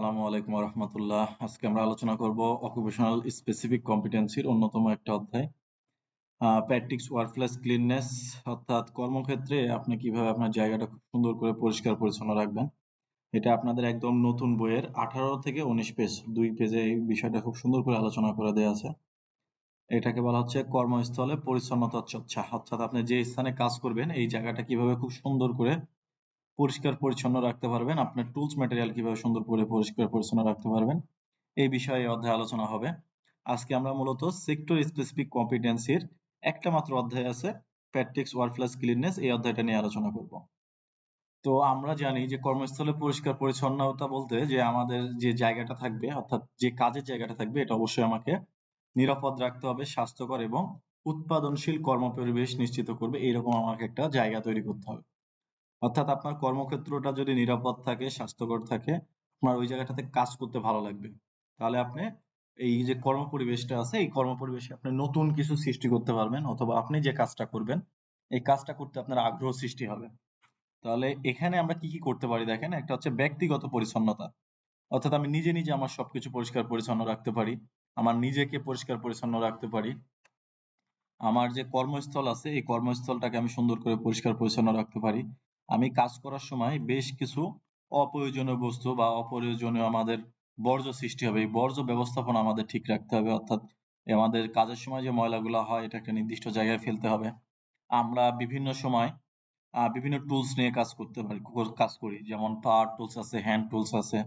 আসসালামু আলাইকুম রহমতুল্লাহ আজকে আমরা আলোচনা করব অকুপেশনাল স্পেসিফিক কম্পিটেন্সির অন্যতম একটা অধ্যায়। প্র্যাকটিক্স ওয়ার্কপ্লেস ক্লিননেস অর্থাৎ কর্মক্ষেত্রে আপনি কীভাবে আপনার জায়গাটা খুব সুন্দর করে পরিষ্কার পরিচ্ছন্ন রাখবেন। এটা আপনাদের একদম নতুন বইয়ের আঠারো থেকে উনিশ পেজ, দুই পেজে এই বিষয়টা খুব সুন্দর করে আলোচনা করে দেওয়া আছে। এটাকে বলা হচ্ছে কর্মস্থলে পরিচ্ছন্নতা অর্থাৎ আপনি যে স্থানে কাজ করবেন, এই জায়গাটা কীভাবে খুব সুন্দর করে পরিষ্কার পরিচ্ছন্ন রাখতে পারবেন। আপনার টুলস ম্যাটেরিয়াল কীভাবে সুন্দর করে পরিষ্কার পরিচ্ছন্ন রাখতে পারবেন, এই বিষয়ে অধ্যায় আলোচনা হবে। আজকে আমরা মূলত সেক্টর স্পেসিফিক কম্পিটেন্সির একটা মাত্র অধ্যায় আছে প্র্যাকটিক্স ওয়ার্কপ্লেস ক্লিননেস এই অধ্যায়টা নিয়ে আলোচনা করব। তো আমরা জানি যে কর্মস্থলে পরিষ্কার পরিচ্ছন্নতা বলতে যে আমাদের যে জায়গাটা থাকবে, অর্থাৎ যে কাজের জায়গাটা থাকবে, এটা অবশ্যই আমাকে নিরাপদ রাখতে হবে, স্বাস্থ্যকর এবং উৎপাদনশীল কর্মপরিবেশ নিশ্চিত করবে, এইরকম আমাকে একটা জায়গা তৈরি করতে হবে। অর্থাৎ আপনার কর্মক্ষেত্রটা যদি নিরাপদ থাকে, স্বাস্থ্যকর থাকে, আপনার ওই জায়গাটাতে কাজ করতে ভালো লাগবে। তাহলে আপনি এই যে কর্ম পরিবেশটা আছে, এই কর্ম পরিবেশে আপনি নতুন কিছু সৃষ্টি করতে পারবেন অথবা আপনি যে কাজটা করবেন, এই কাজটা করতে আপনার আগ্রহ সৃষ্টি হবে। তাহলে এখানে আমরা কি কি করতে পারি দেখেন? একটা হচ্ছে ব্যক্তিগত পরিচ্ছন্নতা। অর্থাৎ আমি নিজে নিজে আমার সবকিছু পরিষ্কার পরিচ্ছন্ন রাখতে পারি, আমার নিজেকে পরিষ্কার পরিচ্ছন্ন রাখতে পারি। আমার যে কর্মস্থল আছে, এই কর্মস্থলটাকে আমি সুন্দর করে পরিষ্কার পরিচ্ছন্ন রাখতে পারি। আমি কাজ করার সময় বেশ কিছু অপ্রয়োজনীয় বস্তু বা অপ্রয়োজনীয় আমাদের বর্জ্য সৃষ্টি হবে। এই বর্জ্য ব্যবস্থাপনা আমাদের ঠিক রাখতে হবে। অর্থাৎ আমাদের কাজের সময় যে ময়লাগুলো হয় এটা একটা নির্দিষ্ট জায়গায় ফেলতে হবে। আমরা বিভিন্ন সময় বিভিন্ন টুলস নিয়ে কাজ করতে পারি কাজ করি। যেমন পাওয়ার টুলস আছে হ্যান্ড টুলস আছে।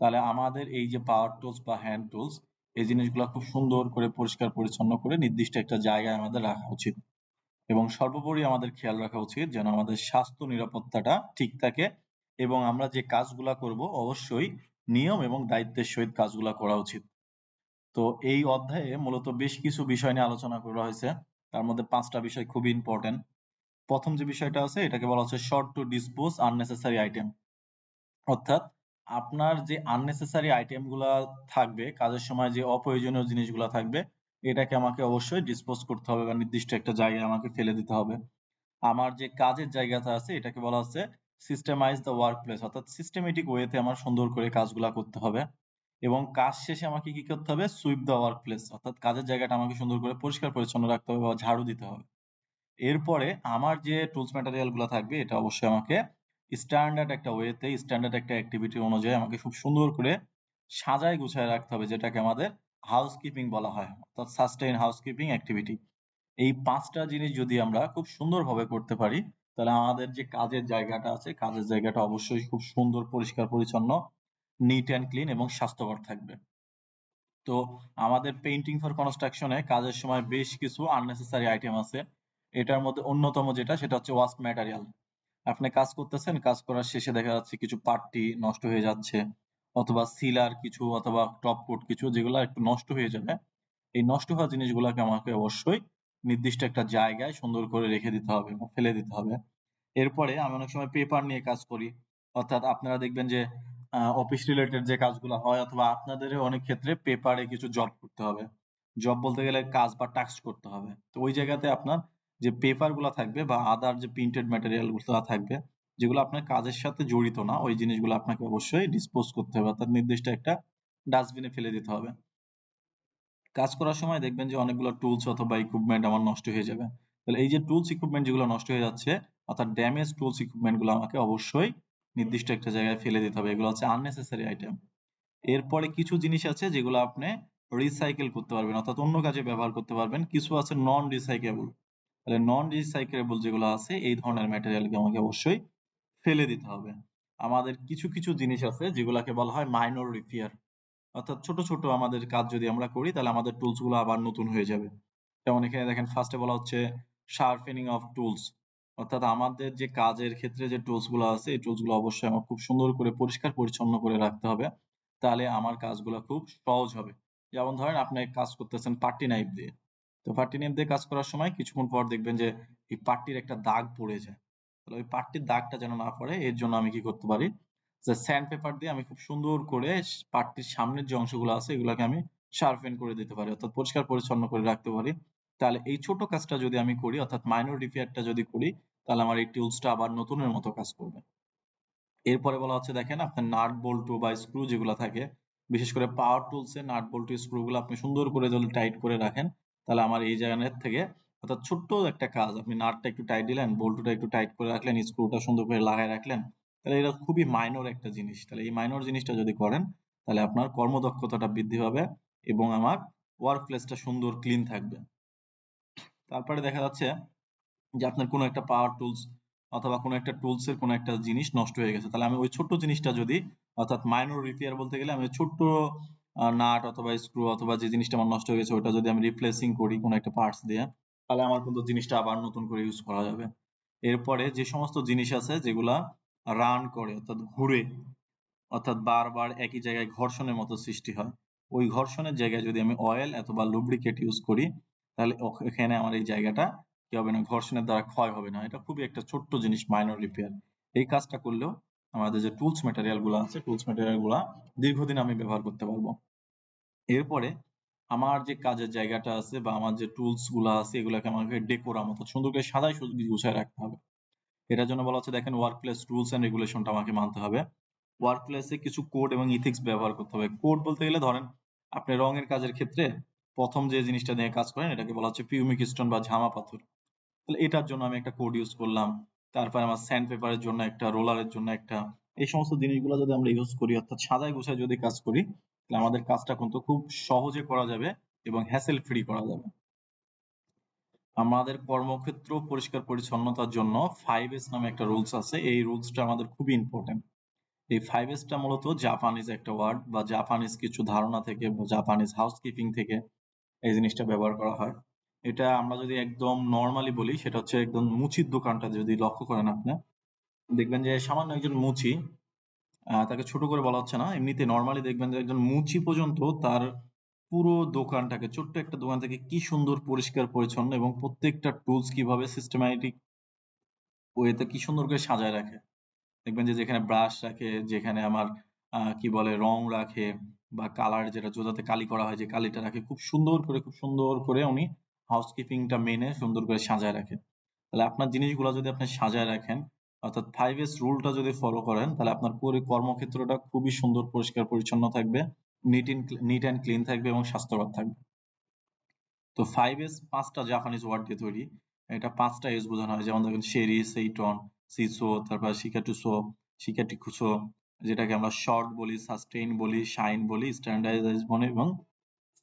তাহলে আমাদের এই যে পাওয়ার টুলস বা হ্যান্ড টুলস এই জিনিসগুলো খুব সুন্দর করে পরিষ্কার পরিচ্ছন্ন করে নির্দিষ্ট একটা জায়গায় আমাদের রাখা উচিত। এবং সর্বোপরি আমাদের খেয়াল রাখা উচিত যেন আমাদের স্বাস্থ্য নিরাপত্তাটা ঠিক থাকে এবং আমরা যে কাজগুলা করব অবশ্যই নিয়ম এবং দায়িত্বের সহিত কাজগুলা করা উচিত। তো এই অধ্যায়ে মূলত বেশ কিছু বিষয় নিয়ে আলোচনা করা হয়েছে। তার মধ্যে পাঁচটা বিষয় খুবই ইম্পর্টেন্ট প্রথম যে বিষয়টা আছে, এটাকে বলা হচ্ছে sort to dispose unnecessary item অর্থাৎ আপনার যে আননেসেসারি আইটেমগুলা থাকবে, কাজের সময় যে অপ্রয়োজনীয় জিনিসগুলা থাকবে এটাকে আমাকে অবশ্যই ডিসপোজ করতে হবে বা নির্দিষ্ট একটা জায়গায় আমাকে ফেলে দিতে হবে। আমার যে কাজের জায়গাটা আছে, এটাকে বলা হচ্ছে সিস্টেমাইজ দ্য ওয়ার্ক প্লেস অর্থাৎ সিস্টেমেটিক ওয়েতে আমার সুন্দর করে কাজগুলা করতে হবে। এবং কাজ শেষে আমাকে কি করতে হবে? সুইপ দ্য ওয়ার্ক প্লেস অর্থাৎ কাজের জায়গাটা আমাকে সুন্দর করে পরিষ্কার পরিচ্ছন্ন রাখতে হবে বা ঝাড়ু দিতে হবে। এরপরে আমার যে টুলস ম্যাটেরিয়ালগুলো থাকবে, এটা অবশ্যই আমাকে স্ট্যান্ডার্ড একটা ওয়েতে স্ট্যান্ডার্ড একটা অ্যাক্টিভিটি অনুযায়ী আমাকে খুব সুন্দর করে সাজায় গুছায় রাখতে হবে, যেটাকে আমাদের হাউসকিপিং বলা হয়, অর্থাৎ সাস্টেইন হাউসকিপিং অ্যাক্টিভিটি এই পাঁচটা জিনিস যদি আমরা খুব সুন্দরভাবে করতে পারি, তাহলে আমাদের যে কাজের জায়গাটা আছে, কাজের জায়গাটা অবশ্যই খুব সুন্দর, পরিষ্কার, পরিচ্ছন্ন নিট অ্যান্ড ক্লিন এবং স্বাস্থ্যকর থাকবে। তো আমাদের পেইন্টিং ফর কনস্ট্রাকশনে কাজের সময় বেশ কিছু আননেসেসারি আইটেম আছে। এটার মধ্যে অন্যতম যেটা, সেটা হচ্ছে ওয়াস্ট ম্যাটেরিয়াল আপনি কাজ করতেছেন, কাজ করার শেষে দেখা যাচ্ছে কিছু পার্টটি নষ্ট হয়ে যাচ্ছে। অথবা সিলার কিছু অথবা টপ কোট কিছু যেগুলো একটু নষ্ট হয়ে যাবে, এই নষ্ট হওয়া জিনিসগুলোকে আমাকে অবশ্যই নির্দিষ্ট একটা জায়গায় সুন্দর করে রেখে দিতে হবে ফেলে দিতে হবে। এরপরে আমি অনেক সময় পেপার নিয়ে কাজ করি, অর্থাৎ আপনারা দেখবেন যে অফিস রিলেটেড যে কাজগুলো হয় অথবা আপনাদের অনেক ক্ষেত্রে পেপারে কিছু জব করতে হবে। জব বলতে গেলে কাজ বা টাস্ক করতে হবে। তো ওই জায়গাতে আপনার যে পেপারগুলা থাকবে বা আদার যে প্রিন্টেড ম্যাটেরিয়ালগুলো থাকবে যেগুলো আপনার কাজের সাথে জড়িত না, ওই জিনিসগুলো আপনাকে অবশ্যই ডিসপোজ করতে হবে। অর্থাৎ নির্দিষ্ট একটা ডাস্টবিনে ফেলে দিতে হবে। কাজ করার সময় দেখবেন যে অনেকগুলো টুলস অথবা ইকুইপমেন্ট আমার নষ্ট হয়ে যাবে। তাহলে এই যে টুলস ইকুইপমেন্ট যেগুলো নষ্ট হয়ে যাচ্ছে, অর্থাৎ ড্যামেজ টুলস ইকুইপমেন্টগুলো আমাকে অবশ্যই নির্দিষ্ট একটা জায়গায় ফেলে দিতে হবে। এগুলো হচ্ছে আননেসেসারি আইটেম এরপরে কিছু জিনিস আছে যেগুলো আপনি রিসাইকেল করতে পারবেন, অর্থাৎ অন্য কাজে ব্যবহার করতে পারবেন। কিছু আছে নন রিসাইকেবল তাহলে নন রিসাইকেবল যেগুলো আছে, এই ধরনের ম্যাটেরিয়ালকে আমাকে অবশ্যই ফেলে দিতে হবে। আমাদের কিছু কিছু জিনিস আছে যেগুলোকে বলা হয় মাইনর রিপেয়ার অর্থাৎ ছোট ছোট আমাদের কাজ যদি আমরা করি, তাহলে আমাদের টুলসগুলো আবার নতুন হয়ে যাবে। যেমন এখানে দেখেন ফার্স্টে বলা হচ্ছে শার্পেনিং অফ টুলস অর্থাৎ আমাদের যে কাজের ক্ষেত্রে যে টুলসগুলো আছে, এই টুলসগুলো অবশ্যই আমার খুব সুন্দর করে পরিষ্কার, পরিচ্ছন্ন করে রাখতে হবে। তাহলে আমার কাজগুলো খুব সহজ হবে। যেমন ধরেন, আপনি কাজ করতেছেন পার্টি নাইফ দিয়ে। তো পার্টি নাইফ দিয়ে কাজ করার সময় কিছুক্ষণ পর দেখবেন যে এই পার্টির একটা দাগ পড়ে যায়। তাহলে ওই পার্টির দাগটা যেন না পড়ে, এর জন্য আমি কি করতে পারি? যে স্যান্ড পেপার দিয়ে আমি খুব সুন্দর করে পার্টির সামনের যে অংশগুলো আছে, এগুলোকে আমি শার্পেন করে দিতে পারি, অর্থাৎ পরিষ্কার পরিচ্ছন্ন করে রাখতে পারি। তাহলে এই ছোট কাজটা যদি আমি করি, অর্থাৎ মাইনর রিপেয়ারটা যদি করি, তাহলে আমার এই টুলসটা আবার নতুনের মতো কাজ করবে। এরপরে বলা হচ্ছে, দেখেন আপনার নাট বল্টু বা স্ক্রু যেগুলো থাকে, বিশেষ করে পাওয়ার টুলসে নাট বল্টু স্ক্রুগুলো আপনি সুন্দর করে যদি টাইট করে রাখেন, তাহলে আমার এই জায়গার থেকে অর্থাৎ ছোট্ট একটা কাজ। আপনি নাটটা একটু টাইট দিলেন বল্টুটা একটু টাইট করে রাখলেন স্ক্রুটা সুন্দর করে লাগাই রাখলেন, তাহলে এটা খুবই মাইনর একটা জিনিস। তাহলে এই মাইনর জিনিসটা যদি করেন, তাহলে আপনার কর্মদক্ষতাটা বৃদ্ধি পাবে এবং আমার ওয়ার্ক প্লেসটা সুন্দর ক্লিন থাকবে। তারপরে দেখা যাচ্ছে যে আপনার কোনো একটা পাওয়ার টুলস অথবা কোনো একটা টুলস এর কোনো একটা জিনিস নষ্ট হয়ে গেছে। তাহলে আমি ওই ছোট্ট জিনিসটা যদি, অর্থাৎ মাইনর রিপেয়ার বলতে গেলে আমি ছোট্ট নাট অথবা স্ক্রু অথবা যে জিনিসটা আমার নষ্ট হয়ে গেছে, ওটা যদি আমি রিপ্লেসিং করি কোনো একটা পার্টস দিয়ে তাহলে আমার কিন্তু জিনিসটা আবার নতুন করে ইউজ করা যাবে। এরপরে যে সমস্ত জিনিস আছে যেগুলা রান করে, অর্থাৎ ঘুরে, অর্থাৎ বারবার একই জায়গায় ঘর্ষণের মতো সৃষ্টি হয়, ওই ঘর্ষণের জায়গায় যদি আমি অয়েল অথবা লুব্রিকেট ইউজ করি, তাহলে এখানে আমার এই জায়গাটা কি হবে না, ঘর্ষণের দ্বারা ক্ষয় হবে না। এটা খুবই একটা ছোট্ট জিনিস মাইনর রিপেয়ার এই কাজটা করলেও আমাদের যে টুলস ম্যাটেরিয়ালগুলো আছে টুলস ম্যাটেরিয়ালগুলা দীর্ঘদিন আমি ব্যবহার করতে পারব। এরপরে আমার যে কাজের জায়গাটা আছে বা আমার যে টুলসগুলা আছে, এগুলাকে আমাকে ডেকোরা মতো সুন্দর করে সাজাই গুছায় রাখতে হবে। এটার জন্য বলা হচ্ছে, দেখেন ওয়ার্ক প্লেস রুলস এন্ড রেগুলেশনটা আমাকে মানতে হবে। ওয়ার্ক প্লেসে কিছু কোড এবং ইথিক্স ব্যবহার করতে হবে। কোড বলতে গেলে, ধরেন, আপনি রঙের কাজের ক্ষেত্রে প্রথম যে জিনিসটা নিয়ে কাজ করেন, এটাকে বলা হচ্ছে পিউমিক স্টোন বা ঝামা পাথর। তাহলে এটার জন্য আমি একটা কোড ইউজ করলাম। তারপরে আমার স্যান্ড পেপারের জন্য একটা রোলারের জন্য একটা, এই সমস্ত জিনিসগুলো যদি আমরা ইউজ করি, অর্থাৎ সাজায় গোছায় যদি কাজ করি তাহলে আমাদের কাজটা কিন্তু খুব সহজে করা যাবে এবং হ্যাসেল ফ্রি করা যাবে। আমাদের কর্মক্ষেত্র পরিষ্কার পরিচ্ছন্নতার জন্য ফাইভ এস নামে একটা রুলস আছে। এই রুলসটা আমাদের খুবই ইম্পর্টেন্ট এই ফাইভ এসটা মূলত জাপানিজ একটা ওয়ার্ড বা জাপানিজ কিছু ধারণা থেকে বা জাপানিজ হাউসকিপিং থেকে এই জিনিসটা ব্যবহার করা হয়। এটা আমরা যদি একদম নর্মালি বলি, সেটা হচ্ছে একদম মুচির দোকানটা যদি লক্ষ্য করেন আপনি, দেখবেন যে সামান্য একজন মুচি তাকে ছোট করে বলা হচ্ছে না। এমনিতে নর্মালি দেখবেন যে একজন মুচি পর্যন্ত তার পুরো দোকানটাকে, ছোট্ট একটা দোকান থেকে কি সুন্দর, পরিষ্কার, পরিচ্ছন্ন এবং প্রত্যেকটা টুলস কীভাবে সিস্টেম্যাটিক ওয়েতে কি সুন্দর করে সাজায় রাখে। দেখবেন যে যেখানে ব্রাশ রাখে, যেখানে আমার কি বলে, রং রাখে বা কালার যেটা জোতাতে কালি করা হয়, যে কালিটা রাখে, খুব সুন্দর করে, খুব সুন্দর করে উনি হাউসকিপিংটা মেনে সুন্দর করে সাজায় রাখে। তাহলে আপনার জিনিসগুলো যদি আপনি সাজায় রাখেন অর্থাৎ ফাইভ এস রুলটা যদি ফলো করেন, তাহলে আপনার পুরো কর্মক্ষেত্রটা খুবই সুন্দর, পরিষ্কার, পরিচ্ছন্ন থাকবে নিট নিট অ্যান্ড ক্লিন থাকবে এবং স্বাস্থ্যকর থাকবে। তো ফাইভ এস পাঁচটা জাপানিজ ওয়ার্ড দিয়ে তৈরি। এটা পাঁচটা এস বোঝানো হয়। যেমন দেখেন শেরি সেইটন সিসো তারপর শিকাটুসো শিকাটিকুসো যেটাকে আমরা শর্ট বলি সাস্টেইন বলি শাইন বলি স্ট্যান্ডার্ডাইজ বলি এবং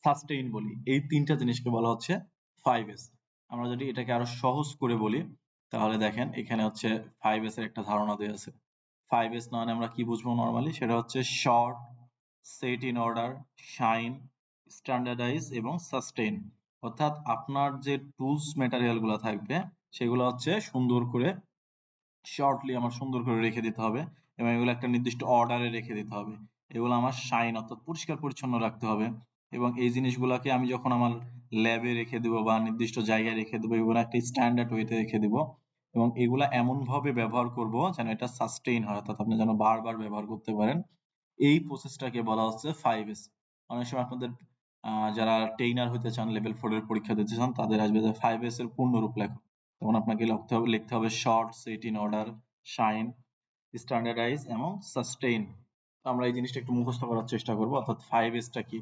সাস্টেইন বলি। এই তিনটা জিনিসকে বলা হচ্ছে ফাইভ এস আমরা যদি এটাকে আরও সহজ করে বলি তাহলে দেখেন, এখানে হচ্ছে ফাইভ এস এর একটা ধারণা দেওয়া আছে। ফাইভ এস নয় আমরা কি বুঝব নর্মালি সেটা হচ্ছে sort set in order shine standardize এবং সাস্টেইন অর্থাৎ আপনার যে টুলস ম্যাটেরিয়ালগুলো থাকবে, সেগুলো হচ্ছে সুন্দর করে শর্টলি আমার সুন্দর করে রেখে দিতে হবে এবং এগুলো একটা নির্দিষ্ট অর্ডারে রেখে দিতে হবে। এগুলো আমার শাইন অর্থাৎ পরিষ্কার পরিচ্ছন্ন রাখতে হবে এবং এই জিনিসগুলোকে আমি যখন আমার ল্যাবে রেখে দিব বা নির্দিষ্ট জায়গায় রেখে দেবো, এগুলো একটা স্ট্যান্ডার্ড ওয়েতে রেখে দিব এবং এগুলা এমন ভাবে ব্যবহার করব যেন এটা সাস্টেইন হয়, অর্থাৎ আপনি যেন বারবার ব্যবহার করতে পারেন। এই প্রসেসটাকে বলা হচ্ছে ফাইভ এস অনেক সময় আপনাদের যারা ট্রেইনার হতে চান লেভেল ফোর এর পরীক্ষা দিতে চান, তাদের আসবে যে ফাইভ এস এর পূর্ণরূপ লেখো। তখন আপনাকে লিখতে হবে লিখতে হবে sort set in order shine standardize এবং সাস্টেইন আমরা এই জিনিসটা একটু মুখস্থ করার চেষ্টা করব, অর্থাৎ ফাইভ এসটা কি?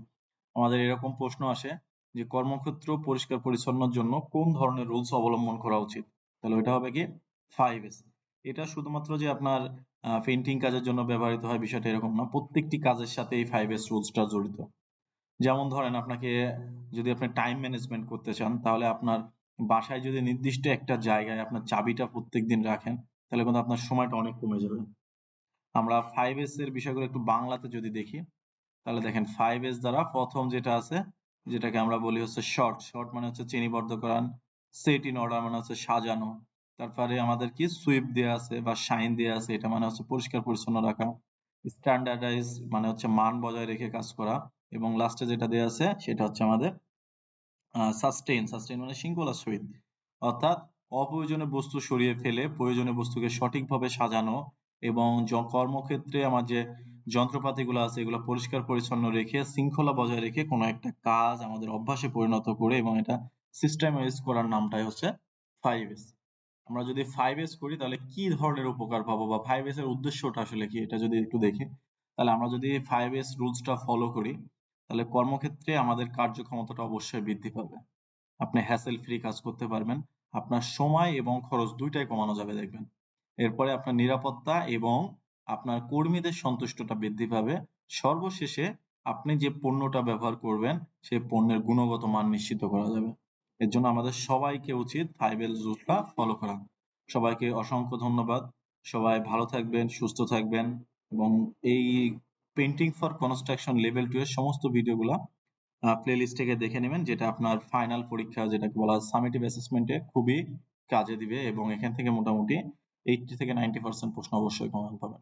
আমাদের এরকম প্রশ্ন আসে যে কর্মক্ষেত্র পরিষ্কার পরিচ্ছন্নর জন্য কোন ধরনের রুলস অবলম্বন করা উচিত? তাহলে ওইটা হবে কি ফাইভ এস এটা শুধুমাত্র যে আপনার পেন্টিং কাজের জন্য ব্যবহৃত হয় বিষয়টা এরকম না, প্রত্যেকটি কাজের সাথে এই ফাইভ এস রুলসটা জড়িত। যেমন ধরেন আপনাকে যদি আপনি টাইম ম্যানেজমেন্ট করতে চান, তাহলে আপনার বাসায় যদি নির্দিষ্ট একটা জায়গায় আপনার চাবিটা প্রত্যেকদিন রাখেন, তাহলে কিন্তু আপনার সময়টা অনেক কমে যাবে। আমরা ফাইভ এস এর বিষয়গুলো একটু বাংলাতে যদি দেখি, তাহলে দেখেন ফাইভ এস দ্বারা প্রথম যেটা আছে যেটাকে আমরা বলি হচ্ছে শর্ট শর্ট মানে হচ্ছে শ্রেণীবদ্ধকরণ সেট ইন অর্ডার মানে হচ্ছে সাজানো। তারপরে আমাদের কি? সুইপ দেওয়া আছে বা শাইন দেওয়া আছে, এটা মানে হচ্ছে পরিষ্কার পরিচ্ছন্ন রাখা। স্ট্যান্ডার্ডাইজ মানে হচ্ছে মান বজায় রেখে কাজ করা। এবং লাস্টে যেটা দেওয়া আছে, সেটা হচ্ছে আমাদের সাস্টেইন সাস্টেইন মানে শৃঙ্খলা সহিত অর্থাৎ অপ্রয়োজনীয় বস্তু সরিয়ে ফেলে প্রয়োজনীয় বস্তুকে সঠিকভাবে সাজানো এবং কর্মক্ষেত্রে আমার যে যন্ত্রপাতিগুলো আছে, এগুলো পরিষ্কার পরিচ্ছন্ন রেখে, শৃঙ্খলা বজায় রেখে কোনো একটা কাজ আমাদের অভ্যাসে পরিণত করে এবং এটা সিস্টেমাইজ করার নামটাই হচ্ছে ফাইভ এস আমরা যদি 5S করি, তাহলে কি ধরনের উপকার পাবো বা 5S এর উদ্দেশ্যটা আসলে কি? এটা যদি একটু দেখি। তাহলে আমরা যদি ফাইভ এস রুলসটা ফলো করি, তাহলে কর্মক্ষেত্রে আমাদের কার্যক্ষমতাটা অবশ্যই বৃদ্ধি পাবে। আপনি হ্যাসেল ফ্রি কাজ করতে পারবেন, আপনার সময় এবং খরচ দুইটাই কমানো যাবে, দেখবেন। এরপরে আপনার নিরাপত্তা এবং আপনার কর্মীদের সন্তুষ্টটা বৃদ্ধি পাবে। সর্বশেষে আপনি যে পণ্যটা ব্যবহার করবেন, সেই পণ্যের গুণগত মান নিশ্চিত করা যাবে। এর জন্য আমাদের সবাইকে উচিত ফাইভ এল রুলসটা ফলো করা। সবাইকে অসংখ্য ধন্যবাদ। সবাই ভালো থাকবেন, সুস্থ থাকবেন এবং এই painting for construction level two এর সমস্ত ভিডিওগুলা প্লেলিস্ট থেকে দেখে নেবেন, যেটা আপনার ফাইনাল পরীক্ষা, যেটাকে বলা হয় সামেটিভ অ্যাসেসমেন্টে খুবই কাজে দিবে এবং এখান থেকে মোটামুটি এইটটি থেকে নাইনটি পার্সেন্ট প্রশ্ন অবশ্যই কমন পাবেন।